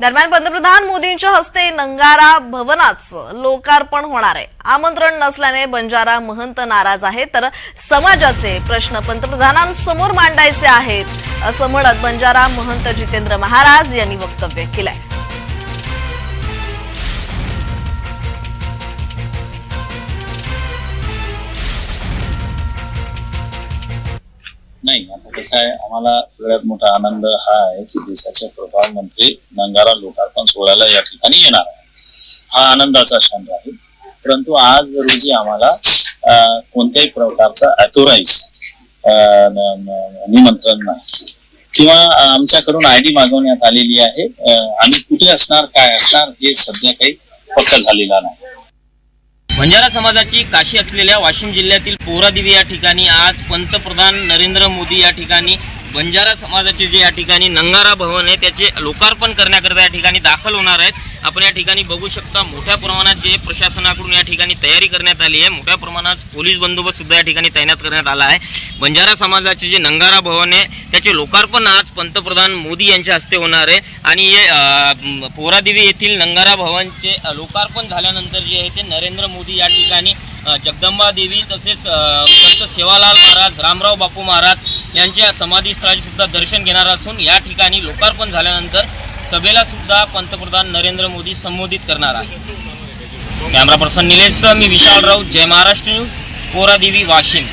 दरम्यान पंतप्रधान मोदींच्या हस्ते नंगारा भवनाचं लोकार्पण होणार आहे. आमंत्रण नसल्याने बंजारा महंत नाराज आहे तर समाजाचे प्रश्न पंतप्रधानांसमोर मांडायचे आहेत असं म्हणत बंजारा महंत जितेंद्र महाराज यांनी वक्तव्य केलंय. नाही आता कसं आहे आम्हाला सगळ्यात मोठा आनंद हा आहे की देशाचे प्रधानमंत्री नंगारा लोकार्पण सोहळ्याला या ठिकाणी येणार आहे हा आनंदाचा क्षण आहे परंतु आज रोजी आम्हाला कोणत्याही प्रकारचा अथोराईज निमंत्रण नाही. किंवा आमच्याकडून आय डी मागवण्यात आलेली आहे आम्ही कुठे असणार काय असणार हे सध्या काही पक्क झालेला नाही. बंजारा समाजाची काशी असलेल्या वाशिम जिल्ह्यातील पोहरादेवी या ठिकाणी आज पंतप्रधान नरेंद्र मोदी या ठिकाणी बंजारा समाजाचे जे या ठिकाणी नंगारा भवन आहे त्याचे लोकार्पण करण्याकरता या ठिकाणी दाखल होणार आहेत. आपण या ठिकाणी बघू शकता मोठ्या प्रमाणात जे प्रशासनाकडून या ठिकाणी तयारी करण्यात आली आहे मोठ्या प्रमाणात पोलीस बंदोबस्त सुद्धा या ठिकाणी तैनात करण्यात आला आहे. बंजारा समाजाचे जे नंगारा भवन आहे त्याचे लोकार्पण आज पंतप्रधान मोदी यांच्या हस्ते होणार आहे. आणि हे पोरादेवी येथील नंगारा भवनचे लोकार्पण झाल्यानंतर जे आहे ते नरेंद्र मोदी या ठिकाणी जगदंबा देवी तसेच संत सेवालाल महाराज रामराव बापू महाराज यांच्या समाधीस्थळाचे सुद्धा दर्शन घेणार असून या ठिकाणी लोकार्पण झाल्यानंतर सभेला सुद्धा पंतप्रधान नरेंद्र मोदी संबोधित करणार आहे कॅमेरा पर्सन निलेश मी विशाल राऊत जय महाराष्ट्र न्यूज पोरादेवी वाशिम.